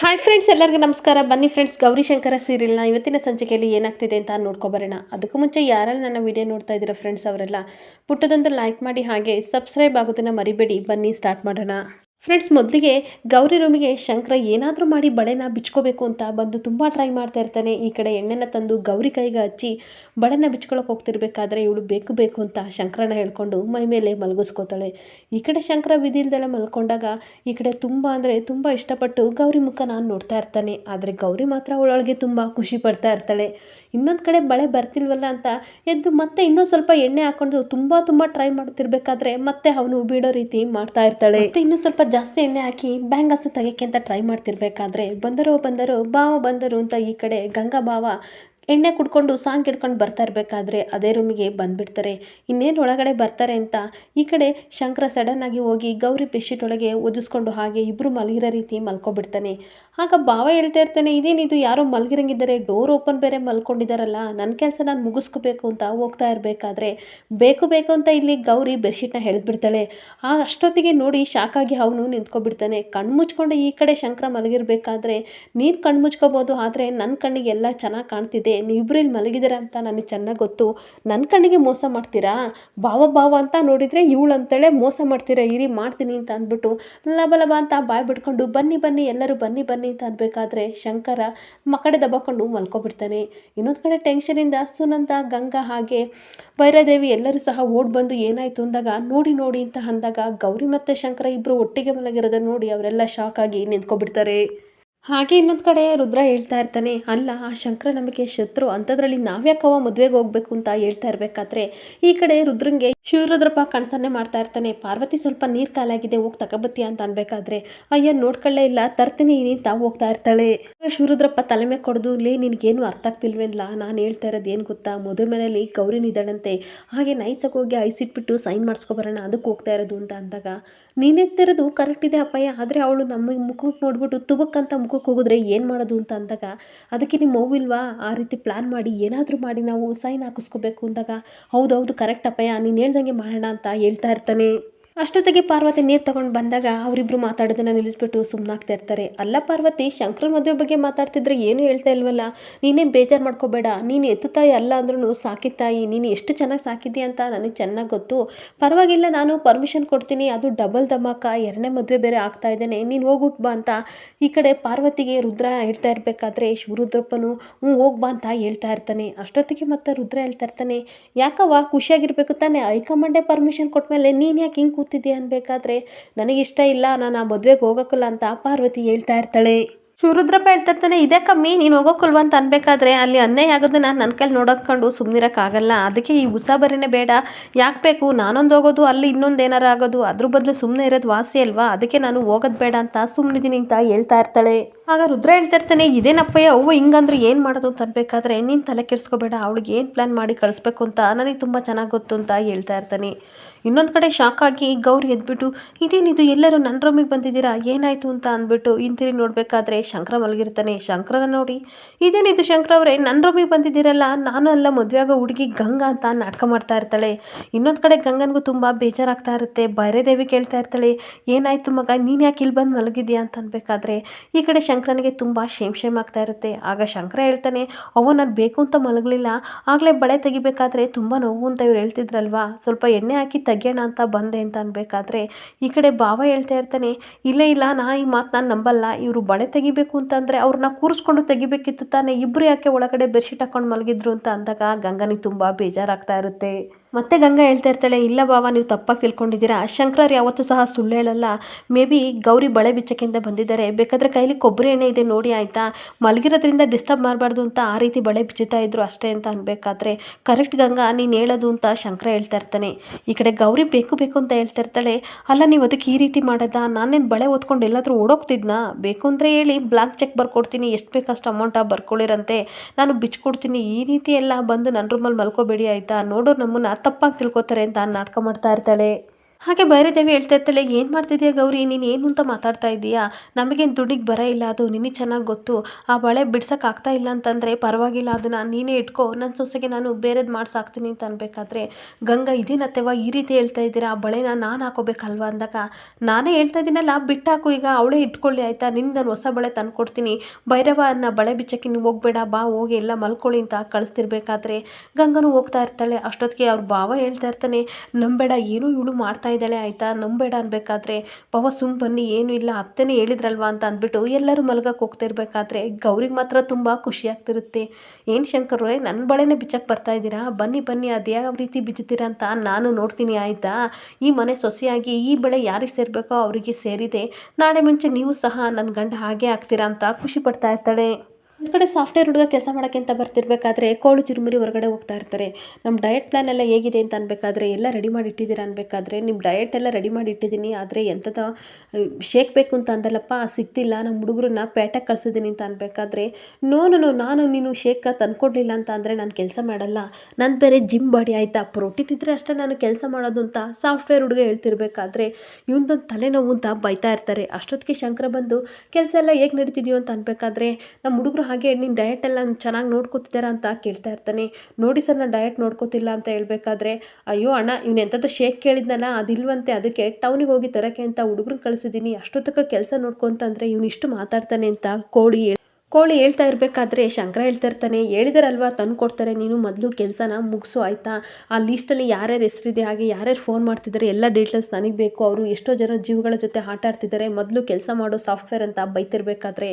Hi friends ಎಲ್ಲರಿಗೂ ನಮಸ್ಕಾರ. ಬನ್ನಿ ಫ್ರೆಂಡ್ಸ್ ಗೌರಿಶಂಕರ ಸೀರಿಯಲ್ನ ಇವತ್ತಿನ ಸಂಚಿಕೆಯಲ್ಲಿ ಏನಾಗ್ತಿದೆ ಅಂತ ನೋಡ್ಕೊಬರೋಣ ಅದಕ್ಕೂ ಮುಂಚೆ ಯಾರಲ್ಲಿ ನನ್ನ ವಿಡಿಯೋ ನೋಡ್ತಾ ಇದ್ದೀರಾ ಫ್ರೆಂಡ್ಸ್ ಅವರೆಲ್ಲ, ಪುಟ್ಟದೊಂದು ಲೈಕ್ ಮಾಡಿ ಹಾಗೆ ಸಬ್ಸ್ಕ್ರೈಬ್ ಆಗೋದನ್ನು ಮರಿಬೇಡಿ. ಬನ್ನಿ ಸ್ಟಾರ್ಟ್ ಮಾಡೋಣ. ಫ್ರೆಂಡ್ಸ್ ಮೊದಲಿಗೆ ಗೌರಿ ರೂಮಿಗೆ ಶಂಕರ ಏನಾದರೂ ಮಾಡಿ ಬಳೆನ ಬಿಚ್ಕೋಬೇಕು ಅಂತ ಬಂದು ತುಂಬ ಟ್ರೈ ಮಾಡ್ತಾ ಇರ್ತಾನೆ. ಈ ಕಡೆ ಎಣ್ಣೆನ ತಂದು ಗೌರಿ ಕೈಗೆ ಹಚ್ಚಿ ಬಳೆನ ಬಿಚ್ಕೊಳಕ್ಕೆ ಹೋಗ್ತಿರ್ಬೇಕಾದ್ರೆ ಇವಳು ಬೇಕು ಬೇಕು ಅಂತ ಶಂಕರನ ಹೇಳ್ಕೊಂಡು ಮೈ ಮೇಲೆ ಮಲಗಿಸ್ಕೋತಾಳೆ. ಈ ಕಡೆ ಶಂಕರ ವಿಧಿಲ್ದೆಲ್ಲ ಮಲ್ಕೊಂಡಾಗ ಈ ಕಡೆ ತುಂಬ ಅಂದರೆ ತುಂಬ ಇಷ್ಟಪಟ್ಟು ಗೌರಿ ಮುಖ ನಾನು ನೋಡ್ತಾ ಇರ್ತಾನೆ. ಆದರೆ ಗೌರಿ ಮಾತ್ರ ಅವಳೊಳಗೆ ತುಂಬ ಖುಷಿ ಪಡ್ತಾ ಇರ್ತಾಳೆ. ಇನ್ನೊಂದು ಕಡೆ ಬಳೆ ಬರ್ತಿಲ್ವಲ್ಲ ಅಂತ ಎದ್ದು ಮತ್ತೆ ಇನ್ನೂ ಸ್ವಲ್ಪ ಎಣ್ಣೆ ಹಾಕೊಂಡು ತುಂಬ ತುಂಬ ಟ್ರೈ ಮಾಡ್ತಿರ್ಬೇಕಾದ್ರೆ ಮತ್ತೆ ಅವನು ಬೀಡೋ ರೀತಿ ಮಾಡ್ತಾ ಇರ್ತಾಳೆ. ಇನ್ನೂ ಸ್ವಲ್ಪ ಜಾಸ್ತಿ ಎಣ್ಣೆ ಹಾಕಿ ಬ್ಯಾಂಗಸ್ ತೆಗೆಯೋಕ್ಕೆ ಅಂತ ಟ್ರೈ ಮಾಡ್ತಿರ್ಬೇಕಾದ್ರೆ ಬಂದರು ಬಂದರು, ಬಾವ ಬಂದರು ಅಂತ ಈ ಕಡೆ ಗಂಗಾ ಬಾವ ಎಣ್ಣೆ ಕುಡ್ಕೊಂಡು ಸಾಂಗ್ ಹಿಡ್ಕೊಂಡು ಬರ್ತಾ ಇರಬೇಕಾದ್ರೆ ಅದೇ ರೂಮಿಗೆ ಬಂದುಬಿಡ್ತಾರೆ. ಇನ್ನೇನು ಒಳಗಡೆ ಬರ್ತಾರೆ ಅಂತ ಈ ಕಡೆ ಶಂಕರ ಸಡನ್ನಾಗಿ ಹೋಗಿ ಗೌರಿ ಬೆಡ್ಶೀಟ್ ಒಳಗೆ ಒದಿಸ್ಕೊಂಡು ಹಾಗೆ ಇಬ್ಬರು ಮಲಗಿರೋ ರೀತಿ ಮಲ್ಕೊಬಿಡ್ತಾನೆ. ಆಗ ಭಾವ ಹೇಳ್ತಾ ಇರ್ತಾನೆ ಇದೇನಿದು ಯಾರೋ ಮಲಗಿರಂಗಿದ್ದಾರೆ. ಡೋರ್ ಓಪನ್ ಬೇರೆ ಮಲ್ಕೊಂಡಿದ್ದಾರಲ್ಲ ನನ್ನ ಕೆಲಸ ನಾನು ಮುಗಿಸ್ಕೋಬೇಕು ಅಂತ ಹೋಗ್ತಾ ಇರಬೇಕಾದ್ರೆ ಬೇಕು ಬೇಕು ಅಂತ ಇಲ್ಲಿ ಗೌರಿ ಬೆಡ್ಶೀಟ್ನ ಎಳೆದ್ಬಿಡ್ತಾಳೆ. ಆ ಅಷ್ಟೊತ್ತಿಗೆ ನೋಡಿ ಶಾಕಾಗಿ ಅವನು ನಿಂತ್ಕೊಬಿಡ್ತಾನೆ. ಕಣ್ಣು ಮುಚ್ಕೊಂಡು ಈ ಕಡೆ ಶಂಕರ ಮಲಗಿರಬೇಕಾದ್ರೆ ನೀನು ಕಣ್ಣು ಮುಚ್ಕೋಬೋದು, ಆದರೆ ನನ್ನ ಕಣ್ಣಿಗೆ ಎಲ್ಲ ಚೆನ್ನಾಗಿ ಕಾಣ್ತಿದೆ. ನೀವಿಬ್ಬರು ಇಲ್ಲಿ ಮಲಗಿದ್ದೀರಾ ಅಂತ ನನಗೆ ಚೆನ್ನಾಗಿ ಗೊತ್ತು. ನನ್ನ ಕಣ್ಣಿಗೆ ಮೋಸ ಮಾಡ್ತೀರಾ? ಭಾವ ಭಾವ ಅಂತ ನೋಡಿದರೆ ಇವಳು ಅಂತೇಳೆ ಮೋಸ ಮಾಡ್ತೀರಾ? ಇರಿ, ಮಾಡ್ತೀನಿ ಅಂತ ಅಂದ್ಬಿಟ್ಟು ಲಬ ಲಬ ಅಂತ ಬಾಯ್ ಬಿಟ್ಕೊಂಡು ಬನ್ನಿ ಬನ್ನಿ, ಎಲ್ಲರೂ ಬನ್ನಿ ಬನ್ನಿ ಅಂತ ಅನ್ಬೇಕಾದ್ರೆ ಶಂಕರ ಮಕ್ಕಡೆ ದಬ್ಬಕೊಂಡು ಮಲ್ಕೊಬಿಡ್ತಾನೆ. ಇನ್ನೊಂದು ಕಡೆ ಟೆನ್ಷನಿಂದ ಸುನಂದ, ಗಂಗಾ ಹಾಗೆ ಭೈರಾದೇವಿ ಎಲ್ಲರೂ ಸಹ ಓಡ್ ಬಂದು ಏನಾಯಿತು ಅಂದಾಗ ನೋಡಿ ನೋಡಿ ಅಂತ ಅಂದಾಗ ಗೌರಿ ಮತ್ತು ಶಂಕರ ಇಬ್ಬರು ಒಟ್ಟಿಗೆ ಮಲಗಿರೋದನ್ನ ನೋಡಿ ಅವರೆಲ್ಲ ಶಾಕ್ ಆಗಿ ನಿಂತ್ಕೊಬಿಡ್ತಾರೆ. ಹಾಗೆ ಇನ್ನೊಂದು ಕಡೆ ರುದ್ರ ಹೇಳ್ತಾ ಇರ್ತಾನೆ, ಅಲ್ಲ, ಆ ಶಂಕರ ನಮಗೆ ಶತ್ರು ಅಂಥದ್ರಲ್ಲಿ ನಾವ್ಯಾಕವ ಮದುವೆಗೆ ಹೋಗ್ಬೇಕು ಅಂತ ಹೇಳ್ತಾ ಇರಬೇಕಾದ್ರೆ, ಈ ಕಡೆ ರುದ್ರಂಗೆ ಶಿವರುದ್ರಪ್ಪ ಕನಸನ್ನೇ ಮಾಡ್ತಾ ಇರ್ತಾನೆ, ಪಾರ್ವತಿ ಸ್ವಲ್ಪ ನೀರು ಕಾಲಾಗಿದೆ, ಹೋಗಿ ತಗೋಬತ್ತಿ ಅಂತ ಅನ್ಬೇಕಾದ್ರೆ, ಅಯ್ಯ ನೋಡ್ಕೊಳ್ಳೇ ಇಲ್ಲ, ತರ್ತೀನಿ ತಾವು ಹೋಗ್ತಾ ಇರ್ತಾಳೆ. ಶಿವರುದ್ರಪ್ಪ ತಲೆ ಮೇಲೆ ಕೊಡದು, ಲೇ, ನಿನಗೇನು ಅರ್ಥ ಆಗ್ತಿಲ್ವೇನ್ಲ, ನಾನು ಹೇಳ್ತಾ ಇರೋದು ಏನು ಗೊತ್ತಾ, ಮದುವೆ ಮನೆಯಲ್ಲಿ ಗೌರಿನಿದ್ದಾಳಂತೆ ಹಾಗೆ ನೈಸಕ್ಕೆ ಹೋಗಿ ಐಸಿಟ್ಬಿಟ್ಟು ಸೈನ್ ಮಾಡಿಸ್ಕೊಬರೋಣ ಅದಕ್ಕೆ ಹೋಗ್ತಾ ಇರೋದು, ಅಂತ ಅಂದಾಗ ನೀನು ಕರೆಕ್ಟ್ ಇದೆ ಅಪ್ಪಯ್ಯ. ಆದರೆ ಅವಳು ನಮ್ಮ ಮುಖಕ್ಕೆ ನೋಡ್ಬಿಟ್ಟು ತುಬಕ್ಕಂತ ಮುಖಕ್ಕೆ ಹೋಗಿದ್ರೆ ಏನು ಮಾಡೋದು ಅಂತ ಅಂದಾಗ, ಅದಕ್ಕೆ ನಿಮ್ಮ ಮಗುವಿಲ್ವಾ ಆ ರೀತಿ ಪ್ಲ್ಯಾನ್ ಮಾಡಿ ಏನಾದರೂ ಮಾಡಿ ನಾವು ಸೈನ್ ಹಾಕಿಸ್ಕೋಬೇಕು ಅಂದಾಗ, ಹೌದೌದು ಕರೆಕ್ಟ್ ಅಪ್ಪಯ್ಯ. ನೀನು ಹೇಳ್ದಂಗೆ ಮಾಡೋಣ ಅಂತ ಹೇಳ್ತಾ ಇರ್ತಾನೆ. ಅಷ್ಟೊತ್ತಿಗೆ ಪಾರ್ವತಿ ನೀರು ತಗೊಂಡು ಬಂದಾಗ ಅವರಿಬ್ರು ಮಾತಾಡೋದನ್ನ ನಿಲ್ಲಿಸ್ಬಿಟ್ಟು ಸುಮ್ಮನಾಗ್ತಾ ಇರ್ತಾರೆ. ಅಲ್ಲ ಪಾರ್ವತಿ ಶಂಕರ ಮದುವೆ ಬಗ್ಗೆ ಮಾತಾಡ್ತಿದ್ರೆ ಏನು ಹೇಳ್ತಾ ಇಲ್ವಲ್ಲ? ನೀನೇ ಬೇಜಾರು ಮಾಡ್ಕೋಬೇಡ. ನೀನು ಎತ್ತು ತಾಯಿ ಅಲ್ಲ ಅಂದ್ರೂ ಸಾಕಿ ತಾಯಿ, ನೀನು ಎಷ್ಟು ಚೆನ್ನಾಗಿ ಸಾಕಿದ್ದೀಯ ಅಂತ ನನಗೆ ಚೆನ್ನಾಗಿ ಗೊತ್ತು. ಪರವಾಗಿಲ್ಲ, ನಾನು ಪರ್ಮಿಷನ್ ಕೊಡ್ತೀನಿ. ಅದು ಡಬಲ್ ಧಮಾಕ. ಎರಡನೇ ಮದುವೆ ಬೇರೆ ಆಗ್ತಾ ಇದ್ದೇನೆ ನೀನು ಹೋಗ್ಬಿಟ್ಟು ಬಾ ಅಂತ ಈ ಕಡೆ ಪಾರ್ವತಿಗೆ ರುದ್ರ ಹೇಳ್ತಾ ಇರಬೇಕಾದ್ರೆ ಶಿವರುದ್ರಪ್ಪನು, ಹ್ಞೂ, ಹೋಗಿ ಬಾ ಅಂತ ಹೇಳ್ತಾ ಇರ್ತಾನೆ. ಅಷ್ಟೊತ್ತಿಗೆ ಮತ್ತೆ ರುದ್ರ ಹೇಳ್ತಾ ಇರ್ತಾನೆ, ಯಾಕವ್ವ, ಖುಷಿಯಾಗಿರ್ಬೇಕು ತಾನೆ? ಹೈಕಮಾಂಡೇ ಪರ್ಮಿಷನ್ ಕೊಟ್ಮೇಲೆ ನೀನು ಯಾಕೆ ಹಿಂಗೆ ಕೂತಿದ್ದೆ ಅನ್ಬೇಕಾದ್ರೆ ನನಗಿಷ್ಟ ಇಲ್ಲ ನಾನು ಆ ಮದುವೆಗೆ ಹೋಗೋಕ್ಕಲ್ಲ ಅಂತ ಪಾರ್ವತಿ ಹೇಳ್ತಾ ಇರ್ತಾಳೆ. ಶಿವರುದ್ರಪ್ಪ ಹೇಳ್ತಾ ಇರ್ತಾನೆ ಇದೇ ಕಮ್ಮಿ, ನೀನು ಹೋಗೋಕಲ್ವ ಅಂತ ಅನ್ಬೇಕಾದ್ರೆ ಅಲ್ಲಿ ಅನ್ಯಾಯ ಆಗೋದನ್ನ ನನ್ನ ಕೈಲಿ ನೋಡೋಕ್ಕೊಂಡು ಸುಮ್ಮನಿರೋಕ್ಕಾಗಲ್ಲ ಅದಕ್ಕೆ ಈ ಉಸಾಬರಿನೇ ಬೇಡ. ಯಾಕೆ ಬೇಕು? ನಾನೊಂದು ಹೋಗೋದು, ಅಲ್ಲಿ ಇನ್ನೊಂದು ಏನಾರು ಆಗೋದು, ಅದ್ರ ಬದಲು ಸುಮ್ಮನೆ ಇರೋದು ವಾಸಿ ಅಲ್ವಾ? ಅದಕ್ಕೆ ನಾನು ಹೋಗೋದು ಬೇಡ ಅಂತ ಸುಮ್ಮನಿದ್ದೀನಿ ಅಂತ ಹೇಳ್ತಾ ಇರ್ತಾಳೆ. ಆಗ ರುದ್ರ ಹೇಳ್ತಾ ಇರ್ತಾನೆ, ಇದೇನಪ್ಪಯ್ಯ, ಅವ್ವ ಹಿಂಗಂದ್ರೆ ಏನು ಮಾಡೋದು ಅಂತ ಅನ್ಬೇಕಾದ್ರೆ ನೀನು ತಲೆ ಕೆಡಿಸ್ಕೋಬೇಡ, ಅವಳಿಗೆ ಏನು ಪ್ಲ್ಯಾನ್ ಮಾಡಿ ಕಳಿಸ್ಬೇಕು ಅಂತ ನನಗೆ ತುಂಬ ಚೆನ್ನಾಗಿ ಗೊತ್ತು ಅಂತ ಹೇಳ್ತಾ ಇರ್ತಾನೆ. ಇನ್ನೊಂದು ಕಡೆ ಶಾಕ್ ಆಗಿ ಗೌರಿ ಎದ್ಬಿಟ್ಟು ಇದೇನಿದು ಎಲ್ಲರೂ ನನ್ನ ರೂಮಿಗೆ ಬಂದಿದ್ದೀರಾ? ಏನಾಯಿತು ಅಂತ ಅಂದ್ಬಿಟ್ಟು ಇಂತಿರಿ ನೋಡಬೇಕಾದ್ರೆ ಶಂಕರ ಮಲಗಿರ್ತಾನೆ. ಶಂಕರನ ನೋಡಿ, ಇದೇನಿದು ಶಂಕರ ಅವರೇ? ನನ್ನ ರೂಮಿಗೆ ಬಂದಿದ್ದೀರಲ್ಲ, ನಾನು ಅಲ್ಲ ಮದುವೆ ಆಗೋ ಹುಡುಗಿ ಗಂಗಾ ಅಂತ ನಾಟಕ ಮಾಡ್ತಾ ಇರ್ತಾಳೆ. ಇನ್ನೊಂದು ಕಡೆ ಗಂಗನಿಗೂ ತುಂಬ ಬೇಜಾರಾಗ್ತಾ ಇರುತ್ತೆ. ದೇವಿ ಕೇಳ್ತಾ ಇರ್ತಾಳೆ, ಏನಾಯಿತು ಮಗ? ನೀನು ಯಾಕೆ ಇಲ್ಲಿ ಬಂದು ಮಲಗಿದ್ಯಾ? ಅಂತ ಅನ್ಬೇಕಾದ್ರೆ, ಈ ಕಡೆ ಶಂಕರನಿಗೆ ತುಂಬ ಶೇಮ್ ಶೇಮ್ ಆಗ್ತಾ ಇರುತ್ತೆ. ಆಗ ಶಂಕರ ಹೇಳ್ತಾನೆ, ಅವ್ವ, ನಾನು ಬೇಕು ಅಂತ ಮಲಗಲಿಲ್ಲ. ಆಗಲೇ ಬಳೆ ತೆಗಿಬೇಕಾದ್ರೆ ತುಂಬ ನೋವು ಅಂತ ಇವ್ರು ಹೇಳ್ತಿದ್ರಲ್ವಾ? ಸ್ವಲ್ಪ ಎಣ್ಣೆ ಹಾಕಿ ತೆಗಿಯೋಣ ಅಂತ ಬಂದೆ ಅಂತ ಅನ್ಬೇಕಾದ್ರೆ, ಈ ಕಡೆ ಭಾವ ಹೇಳ್ತಾ ಇರ್ತಾನೆ, ಇಲ್ಲ ಇಲ್ಲ, ನಾ ಈ ಮಾತು ನಾನು ನಂಬಲ್ಲ. ಇವರು ಬಳೆ ತೆಗಿಬೇಕು ಅಂತಂದರೆ ಅವ್ರನ್ನ ಕೂರಿಸ್ಕೊಂಡು ತೆಗಿಬೇಕಿತ್ತು ತಾನೇ. ಇಬ್ಬರು ಯಾಕೆ ಒಳಗಡೆ ಬೆಡ್ಶೀಟ್ ಹಾಕೊಂಡು ಮಲಗಿದ್ರು ಅಂತ ಅಂದಾಗ ಗಂಗನಿಗೆ ತುಂಬ ಬೇಜಾರಾಗ್ತಾ ಇರುತ್ತೆ. ಮತ್ತೆ ಗಂಗಾ ಹೇಳ್ತಾ ಇರ್ತಾಳೆ, ಇಲ್ಲ ಬಾವ, ನೀವು ತಪ್ಪಾಗಿ ತಿಳ್ಕೊಂಡಿದ್ದೀರಾ? ಶಂಕರರು ಯಾವತ್ತೂ ಸಹ ಸುಳ್ಳು ಹೇಳಲ್ಲ. ಮೇ ಬಿ ಗೌರಿ ಬಳೆ ಬಿಚ್ಚಕ್ಕಿಂತ ಬಂದಿದ್ದಾರೆ. ಬೇಕಾದರೆ ಕೈಲಿ ಕೊಬ್ಬರಿ ಎಣ್ಣೆ ಇದೆ ನೋಡಿ, ಆಯಿತಾ? ಮಲಗಿರೋದ್ರಿಂದ ಡಿಸ್ಟರ್ಬ್ ಮಾಡಬಾರ್ದು ಅಂತ ಆ ರೀತಿ ಬಳೆ ಬಿಚ್ಚುತ್ತಾ ಇದ್ರು ಅಷ್ಟೇ ಅಂತ ಅನ್ಬೇಕಾದ್ರೆ ಕರೆಕ್ಟ್ ಗಂಗಾ, ನೀನು ಹೇಳೋದು ಅಂತ ಶಂಕರ ಹೇಳ್ತಾ ಇರ್ತಾನೆ. ಈ ಕಡೆ ಗೌರಿ ಬೇಕು ಬೇಕು ಅಂತ ಹೇಳ್ತಾ ಇರ್ತಾಳೆ. ಅಲ್ಲ, ನೀವು ಅದಕ್ಕೆ ಈ ರೀತಿ ಮಾಡೋದಾ? ನಾನೇನು ಬಳೆ ಓದ್ಕೊಂಡು ಎಲ್ಲಾದರೂ ಓಡೋಗ್ತಿದ್ನಾ? ಬೇಕು ಅಂದರೆ ಹೇಳಿ ಬ್ಲಾಕ್ ಚೆಕ್ ಬರ್ಕೊಡ್ತೀನಿ. ಎಷ್ಟು ಬೇಕಷ್ಟು ಅಮೌಂಟ ಬರ್ಕೊಳ್ಳಿರಂತೆ ನಾನು ಬಿಚ್ಕೊಡ್ತೀನಿ. ಈ ರೀತಿ ಎಲ್ಲ ಬಂದು ನನ್ನ ರೂಮಲ್ಲಿ ಮಲ್ಕೋಬೇಡಿ, ಆಯಿತಾ? ನೋಡೋ ನಮ್ಮನ್ನು ತಪ್ಪಾಗಿ ತಿಳ್ಕೊತಾರೆ ಅಂತ ನಾಟಕ ಮಾಡ್ತಾ ಇರ್ತಾಳೆ. ಹಾಗೆ ಭೈರದೇವಿ ಹೇಳ್ತಾ ಇರ್ತಾಳೆ, ಏನು ಮಾಡ್ತಿದ್ಯಾ ಗೌರಿ? ನೀನು ಏನು ಅಂತ ಮಾತಾಡ್ತಾ ಇದ್ದೀಯಾ? ನಮಗೇನು ದುಡ್ಡಿಗೆ ಬರ ಇಲ್ಲ ಅದು, ನಿನಗೆ ಚೆನ್ನಾಗಿ ಗೊತ್ತು. ಆ ಬಳೆ ಬಿಡ್ಸೋಕ್ಕಾಗ್ತಾ ಇಲ್ಲ ಅಂತಂದರೆ ಪರವಾಗಿಲ್ಲ, ಅದನ್ನು ನೀನೇ ಇಟ್ಕೋ. ನನ್ನ ಸೊಸೆಗೆ ನಾನು ಬೇರೆದು ಮಾಡ್ಸಾಕ್ತೀನಿ ಅಂತ ಅನ್ಬೇಕಾದ್ರೆ, ಗಂಗಾ ಇದೇನತ್ತೆವ ಈ ರೀತಿ ಹೇಳ್ತಾ ಇದ್ದೀರಾ? ಆ ಬಳೆನ ನಾನು ಹಾಕೋಬೇಕಲ್ವಾ? ಅಂದಾಗ, ನಾನೇ ಹೇಳ್ತಾ ಇದ್ದೀನಲ್ಲ, ಬಿಟ್ಟಾಕು. ಈಗ ಅವಳೇ ಇಟ್ಕೊಳ್ಳಿ, ಆಯಿತಾ? ನಿನ್ನ ನಾನು ಹೊಸ ಬಳೆ ತಂದು ಕೊಡ್ತೀನಿ ಭೈರವ ಅನ್ನ ಬಳೆ ಬಿಚ್ಚಕ್ಕೆ ನೀವು ಹೋಗ್ಬೇಡ, ಬಾ, ಹೋಗಿ ಎಲ್ಲ ಮಲ್ಕೊಳ್ಳಿ ಅಂತ ಕಳಿಸ್ತಿರ್ಬೇಕಾದ್ರೆ, ಗಂಗನೂ ಹೋಗ್ತಾ ಇರ್ತಾಳೆ. ಅಷ್ಟೊತ್ತಿಗೆ ಅವ್ರ ಭಾವ ಹೇಳ್ತಾ ಇರ್ತಾನೆ, ನಂಬೇಡ, ಏನೂ ಇವಳು ಮಾಡ್ತಾ ಇದ್ದಾಳೆ ಆಯಿತಾ? ನಂಬೇಡ ಅನ್ಬೇಕಾದ್ರೆ ಪವ ಸುಮ್ ಬನ್ನಿ, ಏನು ಇಲ್ಲ, ಅತ್ತೆನೇ ಹೇಳಿದ್ರಲ್ವಾ ಅಂತ ಅಂದ್ಬಿಟ್ಟು ಎಲ್ಲರೂ ಮಲ್ಗಕ್ಕೆ ಹೋಗ್ತಿರ್ಬೇಕಾದ್ರೆ ಗೌರಿಗೆ ಮಾತ್ರ ತುಂಬ ಖುಷಿ ಆಗ್ತಿರುತ್ತೆ. ಏನು ಶಂಕರ್ರೆ ನನ್ನ ಬಳೆನೇ ಬಿಚ್ಚಕ್ಕೆ ಬರ್ತಾ ಇದ್ದೀರಾ? ಬನ್ನಿ ಬನ್ನಿ, ಅದು ಯಾವ ರೀತಿ ಬಿಚ್ಚುತ್ತೀರಾ ಅಂತ ನಾನು ನೋಡ್ತೀನಿ, ಆಯಿತಾ? ಈ ಮನೆ ಸೊಸೆಯಾಗಿ ಈ ಬಳೆ ಯಾರಿಗೆ ಸೇರಬೇಕೋ ಅವರಿಗೆ ಸೇರಿದೆ. ನಾಳೆ ಮುಂಚೆ ನೀವು ಸಹ ನನ್ನ ಗಂಡ ಹಾಗೆ ಆಗ್ತೀರಾ ಅಂತ ಖುಷಿ ಪಡ್ತಾ ಇರ್ತಾಳೆ. ಒಂದು ಕಡೆ ಸಾಫ್ಟ್ವೇರ್ ಹುಡುಗ ಕೆಲಸ ಮಾಡೋಕ್ಕೆ ಅಂತ ಬರ್ತಿರ್ಬೇಕಾದ್ರೆ ಕೋಳು ಚುರುಮುರಿ ಹೊರಗಡೆ ಹೋಗ್ತಾ ಇರ್ತಾರೆ. ನಮ್ಮ ಡಯಟ್ ಪ್ಲಾನ್ ಎಲ್ಲ ಹೇಗಿದೆ ಅಂತ ಅನ್ಬೇಕಾದ್ರೆ ಎಲ್ಲ ರೆಡಿ ಮಾಡಿ ಇಟ್ಟಿದ್ದೀರಾ ಅನ್ಬೇಕಾದ್ರೆ ನಿಮ್ಮ ಡಯಟ್ ಎಲ್ಲ ರೆಡಿ ಮಾಡಿ ಇಟ್ಟಿದ್ದೀನಿ, ಆದರೆ ಎಂಥದ ಶೇಕ್ ಬೇಕು ಅಂತ ಅಂದಲ್ಲಪ್ಪ ಸಿಗ್ತಿಲ್ಲ ನಮ್ಮ ಹುಡುಗರನ್ನ ಪೇಟೆಗೆ ಕಳ್ಸಿದ್ದೀನಿ ಅಂತ ಅನ್ಬೇಕಾದ್ರೆ ನೋ ನೋ ನಾನು ನೀನು ಶೇಕ್ ತಂದ್ಕೊಡ್ಲಿಲ್ಲ ಅಂತ ಅಂದರೆ ನಾನು ಕೆಲಸ ಮಾಡಲ್ಲ. ನನ್ನ ಬೇರೆ ಜಿಮ್ ಬಾಡಿ ಆಯಿತಾ ಪ್ರೋಟೀನ್ ಇದ್ದರೆ ಅಷ್ಟೇ ನಾನು ಕೆಲಸ ಮಾಡೋದು ಅಂತ ಸಾಫ್ಟ್ವೇರ್ ಹುಡುಗ ಹೇಳ್ತಿರ್ಬೇಕಾದ್ರೆ, ಇವನದೊಂದು ತಲೆನೋವು ಅಂತ ಬೈತಾ ಇರ್ತಾರೆ. ಅಷ್ಟೊತ್ತಿಗೆ ಶಂಕರ ಬಂದು, ಕೆಲಸ ಎಲ್ಲ ಹೇಗೆ ನಡೀತಿದೆಯೋ ಅಂತ ಅನ್ಬೇಕಾದ್ರೆ ನಮ್ಮ ಹುಡುಗರು ಹಾಗೆ ನೀನು ಡಯಟ್ ಎಲ್ಲ ಚೆನ್ನಾಗಿ ನೋಡ್ಕೊತಿದ್ದಾರಾ ಅಂತ ಕೇಳ್ತಾ ಇರ್ತಾನೆ. ನೋಡಿ ಸರ್, ನಾನು ಡಯಟ್ ನೋಡ್ಕೋತಿಲ್ಲ ಅಂತ ಹೇಳಬೇಕಾದ್ರೆ, ಅಯ್ಯೋ ಅಣ್ಣ, ಇವ್ನು ಎಂಥದ್ದು ಶೇಕ್ ಕೇಳಿದ್ನಲ್ಲ, ಅದಿಲ್ವಂತೆ, ಅದಕ್ಕೆ ಟೌನಿಗೆ ಹೋಗಿ ತರಕ್ಕೆ ಅಂತ ಹುಡುಗರು ಕಳಿಸಿದ್ದೀನಿ. ಅಷ್ಟೊತ್ತಕ್ಕೆ ಕೆಲಸ ನೋಡ್ಕೊಂತಂದ್ರೆ ಇವನು ಮಾತಾಡ್ತಾನೆ ಅಂತ ಕೋಳಿ ಕೋಳಿ ಹೇಳ್ತಾ ಇರಬೇಕಾದ್ರೆ ಶಂಕರ ಹೇಳ್ತಾ ಇರ್ತಾನೆ, ಹೇಳಿದಾರಲ್ವಾ ತಂದು ಕೊಡ್ತಾರೆ ನೀನು ಮೊದಲು ಕೆಲಸನ ಮುಗಿಸು, ಆಯಿತಾ? ಆ ಲೀಸ್ಟಲ್ಲಿ ಯಾರ್ಯಾರು ಹೆಸರಿದೆ, ಹಾಗೆ ಯಾರ್ಯಾರು ಫೋನ್ ಮಾಡ್ತಿದ್ದಾರೆ, ಎಲ್ಲ ಡೀಟೇಲ್ಸ್ ನನಗೆ ಬೇಕು. ಅವರು ಎಷ್ಟೋ ಜನ ಜೀವಗಳ ಜೊತೆ ಆಟ ಆಡ್ತಿದ್ದಾರೆ, ಮೊದಲು ಕೆಲಸ ಮಾಡೋ ಸಾಫ್ಟ್ವೇರ್ ಅಂತ ಬೈತಿರ್ಬೇಕಾದ್ರೆ.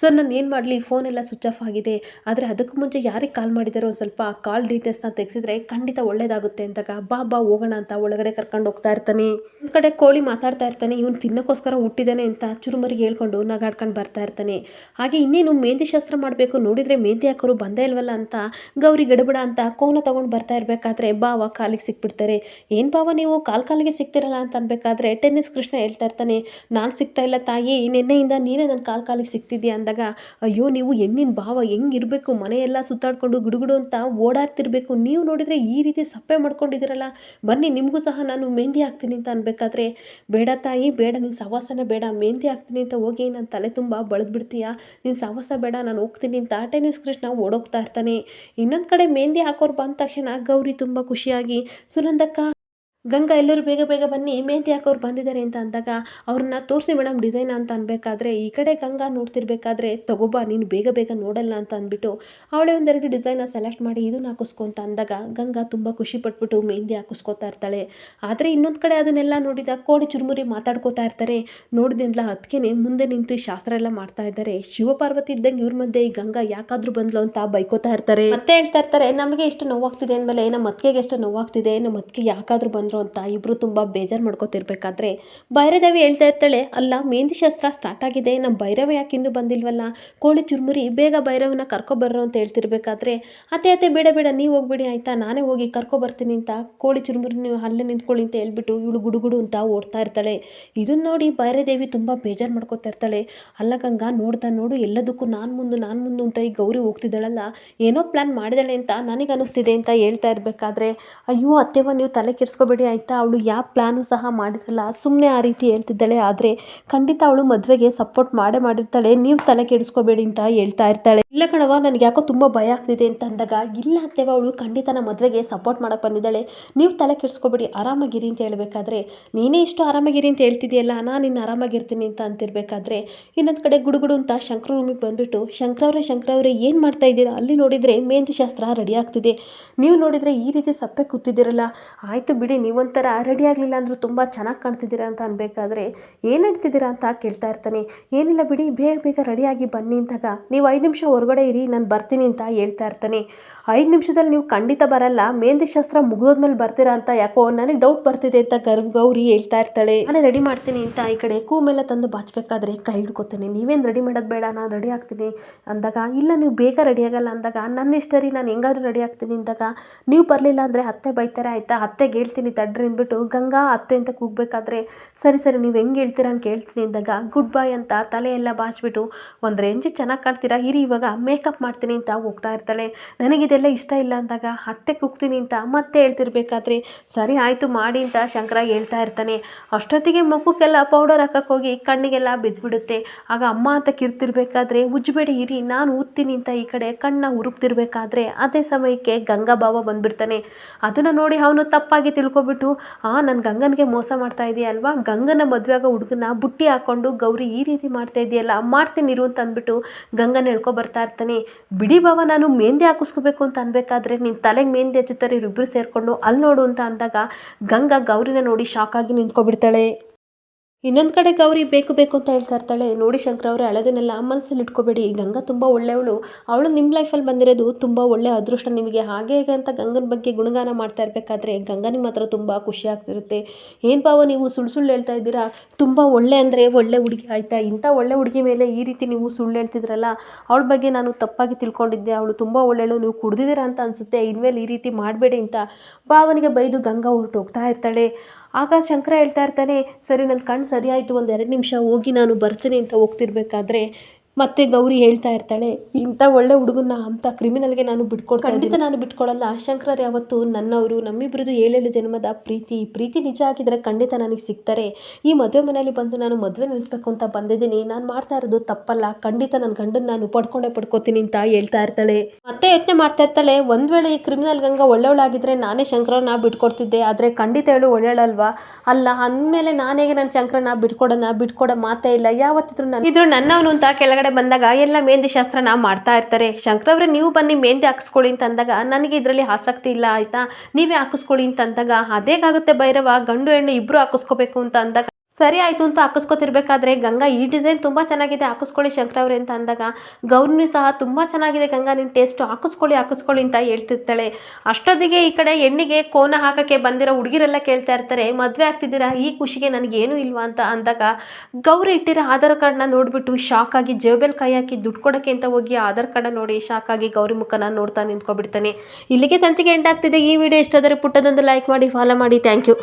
ಸರ್ ನಾನು ಏನು ಮಾಡಲಿ ಫೋನೆಲ್ಲ ಸ್ವಿಚ್ ಆಫ್ ಆಗಿದೆ. ಆದರೆ ಅದಕ್ಕೂ ಮುಂಚೆ ಯಾರಿಗೆ ಕಾಲ್ ಮಾಡಿದಾರೋ ಒಂದು ಸ್ವಲ್ಪ ಕಾಲ್ ಡೀಟೇಲ್ಸ್ನ ತೆಗೆಸಿದ್ರೆ ಖಂಡಿತ ಒಳ್ಳೇದಾಗುತ್ತೆ ಅಂದಾಗ, ಬಾ ಬಾ, ಹೋಗೋಣ ಅಂತ ಒಳಗಡೆ ಕರ್ಕೊಂಡು ಹೋಗ್ತಾ ಇರ್ತಾನೆ. ಒಂದು ಕಡೆ ಕೋಳಿ ಮಾತಾಡ್ತಾ ಇರ್ತಾನೆ, ಇವನು ತಿನ್ನೋಕ್ಕೋಸ್ಕರ ಹುಟ್ಟಿದ್ದಾನೆ ಅಂತ ಚುರುಮರಿಗೆ ಹೇಳ್ಕೊಂಡು ನಗಾಡ್ಕೊಂಡು ಬರ್ತಾ ಇರ್ತಾನೆ. ಹಾಗೆ ಇನ್ನೇನು ಮೆಹಂದಿ ಶಾಸ್ತ್ರ ಮಾಡಬೇಕು, ನೋಡಿದರೆ ಮೆಹಂದಿ ಹಾಕೋರು ಬಂದೇ ಇಲ್ವಲ್ಲ ಅಂತ ಗೌರಿ ಗಡಬಡ ಅಂತ ಕೋಲ ತೊಗೊಂಡು ಬರ್ತಾ ಇರಬೇಕಾದ್ರೆ ಬಾವ ಕಾಲಿಗೆ ಸಿಕ್ಬಿಡ್ತಾರೆ. ಏನು ಬಾವ ನೀವು ಕಾಲು ಕಾಲಿಗೆ ಸಿಗ್ತಿರಲ್ಲ ಅಂತ ಅನ್ಬೇಕಾದ್ರೆ ಟೆನ್ನಿಸ್ ಕೃಷ್ಣ ಹೇಳ್ತಾ ಇರ್ತಾನೆ, ನಾನು ಸಿಗ್ತಾ ಇಲ್ಲ ತಾಯಿ, ನಿನ್ನೆಯಿಂದ ನೀನೇ ನನ್ನ ಕಾಲು ಕಾಲಿಗೆ ಸಿಗ್ತಿದ್ಯಾ ಅಂದಾಗ, ಅಯ್ಯೋ ನೀವು ಹೆಣ್ಣಿನ ಭಾವ ಹೆಂಗಿರಬೇಕು ಮನೆಯೆಲ್ಲ ಸುತ್ತಾಡ್ಕೊಂಡು ಗುಡುಗುಡು ಅಂತ ಓಡಾಡ್ತಿರ್ಬೇಕು, ನೀವು ನೋಡಿದರೆ ಈ ರೀತಿ ಸಪ್ಪೆ ಮಾಡ್ಕೊಂಡಿದ್ದೀರಲ್ಲ, ಬನ್ನಿ ನಿಮಗೂ ಸಹ ನಾನು ಮೆಹಂದಿ ಹಾಕ್ತೀನಿ ಅಂತ ಅನ್ಬೇಕಾದ್ರೆ, ಬೇಡ ತಾಯಿ, ಬೇಡ, ನೀನು ಸವಾಸನ ಬೇಡ ಮೆಹಂದಿ ಹಾಕ್ತೀನಿ ಅಂತ ಹೋಗಿ ನನ್ನ ತಲೆ ತುಂಬ ಬಳದ್ಬಿಡ್ತೀಯಾ, ನೀನು ಸವಾಸ ಬೇಡ, ನಾನು ಹೋಗ್ತೀನಿ ಅಂತ. ಟೆನ್ನಿಸ್ ಕೃಷ್ಣ ಓಡೋಗ್ತಾ ಇರ್ತಾನೆ. ಇನ್ನೊಂದು ಕಡೆ ಮೆಹಂದಿ ಹಾಕೋರು ಬಂದ ತಕ್ಷಣ ಗೌರಿ ತುಂಬ ಖುಷಿಯಾಗಿ, ಸುನಂದಕ್ಕ ಗಂಗಾ, ಎಲ್ಲರೂ ಬೇಗ ಬೇಗ ಬನ್ನಿ, ಮೆಹಂದಿ ಹಾಕೋರು ಬಂದಿದ್ದಾರೆ ಅಂತ ಅಂದಾಗ ಅವ್ರನ್ನ ತೋರಿಸಿ ಮೇಡಮ್ ಡಿಸೈನ್ ಅಂತ ಅನ್ಬೇಕಾದ್ರೆ, ಈ ಕಡೆ ಗಂಗಾ ನೋಡ್ತಿರ್ಬೇಕಾದ್ರೆ ತಗೋಬಾ ನೀನು ಬೇಗ ಬೇಗ ನೋಡಲ್ಲ ಅಂತ ಅಂದ್ಬಿಟ್ಟು ಅವಳೇ ಒಂದೆರಡು ಡಿಸೈನ ಸೆಲೆಕ್ಟ್ ಮಾಡಿ ಇದನ್ನ ಹಾಕಿಸ್ಕೊ ಅಂತ ಅಂದಾಗ ಗಂಗಾ ತುಂಬ ಖುಷಿ ಪಟ್ಬಿಟ್ಟು ಮೆಹಂದಿ ಹಾಕಿಸ್ಕೊತಾ ಇರ್ತಾಳೆ. ಆದರೆ ಇನ್ನೊಂದು ಕಡೆ ಅದನ್ನೆಲ್ಲ ನೋಡಿದ ಕೋಡಿ ಚುರುಮುರಿ ಮಾತಾಡ್ಕೋತಾ ಇರ್ತಾರೆ. ನೋಡಿದ್ನೆಲ್ಲ ಅದಕ್ಕೇ ಮುಂದೆ ನಿಂತು ಈ ಶಾಸ್ತ್ರ ಎಲ್ಲ ಮಾಡ್ತಾ ಇದ್ದಾರೆ. ಶಿವಪಾರ್ವತಿ ಇದ್ದಂಗೆ ಇವ್ರ ಮಧ್ಯೆ ಈ ಗಂಗಾ ಯಾಕಾದ್ರೂ ಬಂದ್ಲು ಅಂತ ಬೈಕೋತಾ ಇರ್ತಾರೆ. ಮತ್ತೆ ಹೇಳ್ತಾ ಇರ್ತಾರೆ, ನಮಗೆ ಎಷ್ಟು ನೋವಾಗ್ತಿದೆ ಅಂದಮೇಲೆ, ನಮ್ಮ ಅತ್ತಿಗೆಗೆ ಎಷ್ಟು ನೋವಾಗ್ತಿದೆ, ನಮ್ಮ ಅತ್ತಿಗೆ ಯಾಕಾದ್ರೂ ಬಂದ್ರು ಅಂತ ಇಬ್ಬರು ತುಂಬ ಬೇಜಾರು ಮಾಡ್ಕೋತಿರ್ಬೇಕಾದ್ರೆ ಭೈರದೇವಿ ಹೇಳ್ತಾ ಇರ್ತಾಳೆ, ಅಲ್ಲ ಮೆಹಂದಿ ಶಾಸ್ತ್ರ ಸ್ಟಾರ್ಟ್ ಆಗಿದೆ ನಮ್ಮ ಭೈರವ ಯಾಕೆ ಇನ್ನೂ ಬಂದಿಲ್ವಲ್ಲ? ಕೋಳಿ ಚುರುಮುರಿ, ಬೇಗ ಭೈರವನ ಕರ್ಕೊಬರ್ರೋ ಅಂತ ಹೇಳ್ತಿರ್ಬೇಕಾದ್ರೆ, ಅತ್ತೆ ಅತ್ತೆ, ಬೇಡ ಬೇಡ, ನೀವು ಹೋಗ್ಬಿಡಿ, ಆಯ್ತಾ? ನಾನೇ ಹೋಗಿ ಕರ್ಕೊಬರ್ತೀನಿ ಅಂತ ಕೋಳಿ ಚುರುಮುರಿ ನೀವು ಅಲ್ಲೇ ನಿಂತ್ಕೊಳ್ಳಿ ಅಂತ ಹೇಳ್ಬಿಟ್ಟು ಇವಳು ಗುಡುಗುಡು ಅಂತ ಓಡ್ತಾ ಇರ್ತಾಳೆ. ಇದನ್ನ ನೋಡಿ ಭೈರದೇವಿ ತುಂಬ ಬೇಜಾರು ಮಾಡ್ಕೋತಾ ಇರ್ತಾಳೆ ಅಲ್ಲ ಗಂಗಾ ನೋಡ್ತಾ ನೋಡು, ಎಲ್ಲದಕ್ಕೂ ನಾನು ಮುಂದೆ ನಾನು ಮುಂದೆ ಅಂತ ಈ ಗೌರಿ ಹೋಗ್ತಿದ್ದಾಳಲ್ಲ, ಏನೋ ಪ್ಲ್ಯಾನ್ ಮಾಡಿದಾಳೆ ಅಂತ ನನಗೆ ಅನಿಸ್ತಿದೆ ಅಂತ ಹೇಳ್ತಾ ಇರಬೇಕಾದ್ರೆ, ಅಯ್ಯೋ ಅತ್ತೆವ ನೀವು ತಲೆ ಕೆಡಿಸ್ಕೋಬೇಡಿ ಆಯಿತಾ? ಅವಳು ಯಾವ ಪ್ಲ್ಯಾನು ಸಹ ಮಾಡಿರಲ್ಲ ಸುಮ್ಮನೆ ಆ ರೀತಿ ಹೇಳ್ತಿದ್ದಾಳೆ. ಆದರೆ ಖಂಡಿತ ಅವಳು ಮದುವೆಗೆ ಸಪೋರ್ಟ್ ಮಾಡೇ ಮಾಡಿರ್ತಾಳೆ. ನೀವು ತಲೆ ಕೆಡಿಸ್ಕೋಬೇಡಿ ಅಂತ ಹೇಳ್ತಾ ಇರ್ತಾಳೆ. ಇಲ್ಲ ಕಣವ ನನಗೆ ಯಾಕೋ ತುಂಬ ಭಯ ಆಗ್ತಿದೆ ಅಂತ ಅಂದಾಗ, ಇಲ್ಲ ಅತ್ತೆವ ಅವಳು ಖಂಡಿತ ನಮ್ಮ ಮದುವೆಗೆ ಸಪೋರ್ಟ್ ಮಾಡಕ್ಕೆ ಬಂದಿದ್ದಾಳೆ. ನೀವು ತಲೆ ಕೆಡಿಸ್ಕೋಬೇಡಿ, ಆರಾಮಾಗಿರಿ ಅಂತ ಹೇಳಬೇಕಾದ್ರೆ. ನೀನೇ ಇಷ್ಟು ಆರಾಮಾಗಿರಿ ಅಂತ ಹೇಳ್ತಿದೆಯಲ್ಲ, ನಾನು ನಿನ್ನ ಆರಾಮಾಗಿರ್ತೀನಿ ಅಂತ ಅಂತಿರ್ಬೇಕಾದ್ರೆ. ಇನ್ನೊಂದು ಕಡೆ ಗುಡುಗುಡು ಅಂತ ಶಂಕರ ರೂಮಿಗೆ ಬಂದುಬಿಟ್ಟು ಶಂಕರವ್ರೆ ಶಂಕರವ್ರೆ ಏನು ಮಾಡ್ತಾ ಇದ್ದೀರಾ? ಅಲ್ಲಿ ನೋಡಿದರೆ ಮೆಹಂದಿ ಶಾಸ್ತ್ರ ರೆಡಿ ಆಗ್ತಿದೆ. ನೀವು ನೋಡಿದರೆ ಈ ರೀತಿ ಸಪ್ಪೆ ಕೂತಿದ್ದೀರಲ್ಲ. ಆಯಿತು ಬಿಡಿ ನೀವೊಂಥರ ರೆಡಿ ಆಗಲಿಲ್ಲ ಅಂದರೂ ತುಂಬ ಚೆನ್ನಾಗಿ ಕಾಣ್ತಿದ್ದೀರಾ ಅಂತ ಅನ್ಬೇಕಾದ್ರೆ, ಏನು ಹೇಳ್ತಿದ್ದೀರಾ ಅಂತ ಕೇಳ್ತಾ ಇರ್ತಾನೆ. ಏನಿಲ್ಲ ಬಿಡಿ, ಬೇಗ ಬೇಗ ರೆಡಿಯಾಗಿ ಬನ್ನಿ ಅಂದಾಗ ನೀವು ಐದು ನಿಮಿಷ ಹೊರಗಡೆ ಇರಿ, ನಾನು ಬರ್ತೀನಿ ಅಂತ ಹೇಳ್ತಾ ಇರ್ತಾನೆ. ಐದು ನಿಮಿಷದಲ್ಲಿ ನೀವು ಖಂಡಿತ ಬರಲ್ಲ ಮೆಹಂದಿ ಶಾಸ್ತ್ರ ಮುಗಿದೋದ್ಮೇಲೆ ಬರ್ತೀರಾ ಅಂತ ಯಾಕೋ ನನಗೆ ಡೌಟ್ ಬರ್ತಿದೆ ಅಂತ ಗರ್ವ್ ಗೌರಿ ಹೇಳ್ತಾ ಇರ್ತಾಳೆ. ನಾನು ರೆಡಿ ಮಾಡ್ತೀನಿ ಅಂತ ಈ ಕಡೆ ಕೂಮೆಲ್ಲ ತಂದು ಬಾಚಬೇಕಾದ್ರೆ ಕೈ ಹಿಡ್ಕೊತೇನೆ. ನೀವೇನು ರೆಡಿ ಮಾಡೋದು ಬೇಡ, ನಾನು ರೆಡಿ ಆಗ್ತೀನಿ ಅಂದಾಗ, ಇಲ್ಲ ನೀವು ಬೇಗ ರೆಡಿ ಆಗಲ್ಲ ಅಂದಾಗ, ನನ್ನ ಇಷ್ಟ ರೀ, ನಾನು ಹೆಂಗಾದ್ರೂ ರೆಡಿ ಆಗ್ತೀನಿ ಅಂದಾಗ, ನೀವು ಬರಲಿಲ್ಲ ಅಂದರೆ ಅತ್ತೆ ಬೈತಾರೆ ಆಯಿತಾ? ಅತ್ತೆಗೆ ಹೇಳ್ತೀನಿ ತಡ್ರಿ ಅಂದ್ಬಿಟ್ಟು ಗಂಗಾ ಅತ್ತೆ ಅಂತ ಕೂಗಬೇಕಾದ್ರೆ ಸರಿ ಸರಿ, ನೀವು ಹೆಂಗೆ ಹೇಳ್ತೀರಾ ಅಂತ ಕೇಳ್ತೀನಿ ಅಂದಾಗ ಗುಡ್ ಬಾಯ್ ಅಂತ ತಲೆಯೆಲ್ಲ ಬಾಚಿಬಿಟ್ಟು ಒಂದು ರೇಂಜ್ ಚೆನ್ನಾಗಿ ಕಾಣ್ತೀರಾ? ಇರಿ, ಇವಾಗ ಮೇಕಪ್ ಮಾಡ್ತೀನಿ ಅಂತ ಹೋಗ್ತಾ ಇರ್ತಾಳೆ. ನನಗಿದೆಲ್ಲ ಇಷ್ಟ ಇಲ್ಲ ಅಂದಾಗ ಅತ್ತೆ ಕೂಗ್ತೀನಿ ಅಂತ ಮತ್ತೆ ಹೇಳ್ತಿರ್ಬೇಕಾದ್ರೆ ಸರಿ, ಆಯಿತು ಮಾಡಿ ಅಂತ ಶಂಕರ ಹೇಳ್ತಾ ಇರ್ತಾನೆ. ಅಷ್ಟೊತ್ತಿಗೆ ಮಗುಕ್ಕೆಲ್ಲ ಪೌಡರ್ ಹೋಗಿ ಕಣ್ಣಿಗೆಲ್ಲ ಬಿದ್ದುಬಿಡುತ್ತೆ. ಆಗ ಅಮ್ಮ ಅಂತ ಕಿರ್ತಿರ್ಬೇಕಾದ್ರೆ ಉಜ್ಬೇಡಿ ಇರಿ, ನಾನು ಊದ್ತೀನಿ ಅಂತ ಈ ಕಡೆ ಕಣ್ಣ ಹುರುಪ್ತಿರ್ಬೇಕಾದ್ರೆ ಅದೇ ಸಮಯಕ್ಕೆ ಗಂಗಾ ಬಾವ ಬಂದ್ಬಿಡ್ತಾನೆ. ಅದನ್ನು ನೋಡಿ ಅವನು ತಪ್ಪಾಗಿ ತಿಳ್ಕೊಬಿಟ್ಟು ಆ ನನ್ನ ಗಂಗನಿಗೆ ಮೋಸ ಮಾಡ್ತಾ ಇದೆಯಾ ಅಲ್ವಾ? ಗಂಗನ ಮದುವೆ ಆಗೋ ಹುಡುಗನ ಬುಟ್ಟಿ ಹಾಕ್ಕೊಂಡು ಗೌರಿ ಈ ರೀತಿ ಮಾಡ್ತಾ ಇದೆಯಲ್ಲ, ಮಾಡ್ತೀನಿ ಇರು ಅಂತ ಅಂದ್ಬಿಟ್ಟು ಗಂಗನ ಹೇಳ್ಕೊ ಬರ್ತಾ ಇರ್ತಾನೆ. ಬಿಡಿ ಬಾವ, ನಾನು ಮೆಹಂದಿ ಹಾಕಿಸ್ಕೋಬೇಕು ಅಂತ ಅನ್ಬೇಕಾದ್ರೆ ನಿನ್ನ ತಲೆಗೆ ಮೆಹಂದಿ ಹಚ್ಚುತ್ತಾರೆ ಇವರಿಬ್ಬರು ಸೇರಿಕೊಂಡು ಅಲ್ಲಿ ನೋಡು ಅಂತ ಅಂದಾಗ ಗಂಗಾ ಗೌರಿನ ನೋಡಿ ಶಾಕ್ ಆಗಿ ನಿಂತ್ಕೊಬಿಡ್ತಾಳೆ. ಇನ್ನೊಂದು ಕಡೆ ಗೌರಿ ಬೇಕು ಬೇಕು ಅಂತ ಹೇಳ್ತಾ ಇರ್ತಾಳೆ. ನೋಡಿ ಶಂಕರ್ ಅವರೇ ಹಳೆದನ್ನೆಲ್ಲ ಮನಸ್ಸಲ್ಲಿ ಇಟ್ಕೋಬೇಡಿ. ಗಂಗಾ ತುಂಬ ಒಳ್ಳೆಯವಳು. ಅವಳು ನಿಮ್ಮ ಲೈಫಲ್ಲಿ ಬಂದಿರೋದು ತುಂಬ ಒಳ್ಳೆ ಅದೃಷ್ಟ ನಿಮಗೆ. ಹಾಗೆ ಹೇಗೆ ಅಂತ ಗಂಗನ ಬಗ್ಗೆ ಗುಣಗಾನ ಮಾಡ್ತಾ ಇರಬೇಕಾದ್ರೆ ಗಂಗಾ ನಿಮ್ಮ ಹತ್ರ ತುಂಬ ಖುಷಿ ಆಗ್ತಿರುತ್ತೆ. ಏನು ಪಾವ ನೀವು ಸುಳ್ಳು ಸುಳ್ಳು ಹೇಳ್ತಾ ಇದ್ದೀರಾ? ತುಂಬ ಒಳ್ಳೆ ಅಂದರೆ ಒಳ್ಳೆ ಹುಡುಗಿ ಆಯಿತಾ? ಇಂಥ ಒಳ್ಳೆ ಹುಡುಗಿ ಮೇಲೆ ಈ ರೀತಿ ನೀವು ಸುಳ್ಳು ಹೇಳ್ತಿದ್ರಲ್ಲ, ಅವಳ ಬಗ್ಗೆ ನಾನು ತಪ್ಪಾಗಿ ತಿಳ್ಕೊಂಡಿದ್ದೆ. ಅವಳು ತುಂಬ ಒಳ್ಳೆಯಳು ನೀವು ಕುಡ್ದಿದ್ದೀರಾ ಅಂತ ಅನಿಸುತ್ತೆ. ಇನ್ಮೇಲೆ ಈ ರೀತಿ ಮಾಡಬೇಡಿ ಅಂತ ಭಾವನಿಗೆ ಬೈದು ಗಂಗಾ ಹೊರಟು ಹೋಗ್ತಾ ಇರ್ತಾಳೆ. ಆಗ ಶಂಕರ ಹೇಳ್ತಾ ಇರ್ತಾನೆ, ಸರಿ ನನ್ನ ಕಣ್ಣು ಸರಿಯಾಯಿತು ಒಂದು ಎರಡು ನಿಮಿಷ ಹೋಗಿ ನಾನು ಬರ್ತೀನಿ ಅಂತ ಹೋಗ್ತಿರ್ಬೇಕಾದ್ರೆ ಮತ್ತೆ ಗೌರಿ ಹೇಳ್ತಾ ಇರ್ತಾಳೆ ಇಂಥ ಒಳ್ಳೆ ಹುಡುಗನ ಅಂತ ಕ್ರಿಮಿನಲ್ಗೆ ನಾನು ಬಿಟ್ಕೊಡ್ತಾ ಖಂಡಿತ ನಾನು ಬಿಟ್ಕೊಡಲ್ಲ. ಶಂಕರ ಯಾವತ್ತು ನನ್ನವರು ನಮ್ಮಿಬ್ಬರದು ಏಳೇಳು ಜನ್ಮದ ಪ್ರೀತಿ ಪ್ರೀತಿ ನಿಜ ಆಗಿದ್ರೆ ಖಂಡಿತ ನನಗೆ ಸಿಗ್ತಾರೆ. ಈ ಮದುವೆ ಮನೆಯಲ್ಲಿ ಬಂದು ನಾನು ಮದುವೆ ನಿಲ್ಲಿಸ್ಬೇಕು ಅಂತ ಬಂದಿದ್ದೀನಿ. ನಾನು ಮಾಡ್ತಾ ಇರೋದು ತಪ್ಪಲ್ಲ. ಖಂಡಿತ ನನ್ನ ಗಂಡನ ನಾನು ಪಡ್ಕೊಂಡೇ ಪಡ್ಕೋತೀನಿ ಅಂತ ಹೇಳ್ತಾ ಇರ್ತಾಳೆ. ಮತ್ತೆ ಯೋಚನೆ ಮಾಡ್ತಾ ಇರ್ತಾಳೆ. ಒಂದು ವೇಳೆ ಈ ಕ್ರಿಮಿನಲ್ ಗಂಗ ಒಳ್ಳೆಯವಳಾಗಿದ್ರೆ ನಾನೇ ಶಂಕರನ್ನ ಬಿಟ್ಕೊಡ್ತಿದ್ದೆ. ಆದರೆ ಖಂಡಿತ ಹೇಳು ಒಳ್ಳೆಯವಳಲ್ವಾ ಅಲ್ಲ ಅಂದಮೇಲೆ ನಾನೇಗೆ ನನ್ನ ಶಂಕರನ ಬಿಟ್ಕೊಡೋಣ? ಬಿಟ್ಕೊಡೋ ಮಾತೇ ಇಲ್ಲ. ಯಾವತ್ತಿದ್ರು ನಾನು ಇದ್ರು ನನ್ನವನು ಅಂತ ಕೆಳಗಡೆ ಬಂದಾಗ ಎಲ್ಲ ಮೆಹಂದಿ ಶಾಸ್ತ್ರನ ಮಾಡ್ತಾ ಇರ್ತಾರೆ. ಶಂಕರವ್ರೆ ನೀವು ಬನ್ನಿ ಮೆಹಂದಿ ಹಾಕಿಸ್ಕೊಳ್ಳಿ ಅಂತ ಅಂದಾಗ, ನನಗೆ ಇದರಲ್ಲಿ ಆಸಕ್ತಿ ಇಲ್ಲ, ಆಯಿತಾ? ನೀವೇ ಹಾಕಿಸ್ಕೊಳ್ಳಿ ಅಂತ ಅಂದಾಗ, ಅದೇಗಾಗುತ್ತೆ ಭೈರವ, ಗಂಡು ಹೆಣ್ಣು ಇಬ್ಬರು ಹಾಕಿಸ್ಕೋಬೇಕು ಅಂತ ಅಂದಾಗ ಸರಿ ಆಯಿತು ಅಂತ ಹಾಕಿಸ್ಕೊತಿರ್ಬೇಕಾದ್ರೆ ಗಂಗಾ ಈ ಡಿಸೈನ್ ತುಂಬ ಚೆನ್ನಾಗಿದೆ, ಹಾಕಿಸ್ಕೊಳ್ಳಿ ಶಂಕರವ್ರೆ ಅಂತ ಅಂದಾಗ. ಗೌರಿನೂ ಸಹ ತುಂಬ ಚೆನ್ನಾಗಿದೆ ಗಂಗಾ ನಿನ್ನ ಟೇಸ್ಟು ಹಾಕಿಸ್ಕೊಳ್ಳಿ ಹಾಕಿಸ್ಕೊಳ್ಳಿ ಅಂತ ಹೇಳ್ತಿರ್ತಾಳೆ. ಅಷ್ಟೊತ್ತಿಗೆ ಈ ಕಡೆ ಹೆಣ್ಣಿಗೆ ಕೋನ ಹಾಕೋಕ್ಕೆ ಬಂದಿರೋ ಹುಡುಗಿರೆಲ್ಲ ಕೇಳ್ತಾ ಇರ್ತಾರೆ, ಮದುವೆ ಆಗ್ತಿದ್ದೀರಾ? ಈ ಖುಷಿಗೆ ನನಗೇನು ಇಲ್ವಾ? ಅಂತ ಅಂದಾಗ, ಗೌರಿ ಇಟ್ಟಿರೋ ಆಧಾರ್ ಕಾರ್ಡ್ನ ನೋಡಿಬಿಟ್ಟು ಶಾಕ್ ಆಗಿ ಜೇಬಲ್ ಕೈ ಹಾಕಿ ದುಡ್ಡು ಕೊಡೋಕ್ಕೆ ಅಂತ ಹೋಗಿ ಆಧಾರ್ ಕಾರ್ಡನ್ನ ನೋಡಿ ಶಾಕ್ ಆಗಿ ಗೌರಿ ಮುಖನ ನೋಡ್ತಾ ನಿಂತ್ಕೊಬಿಡ್ತಾನೆ. ಇಲ್ಲಿಗೆ ಸಂಚಿಕೆ ಎಂಟಾಗ್ತಿದೆ ಈ ವಿಡಿಯೋ ಇಷ್ಟ ಪುಟ್ಟದೊಂದು ಲೈಕ್ ಮಾಡಿ ಫಾಲೋ ಮಾಡಿ. Thank you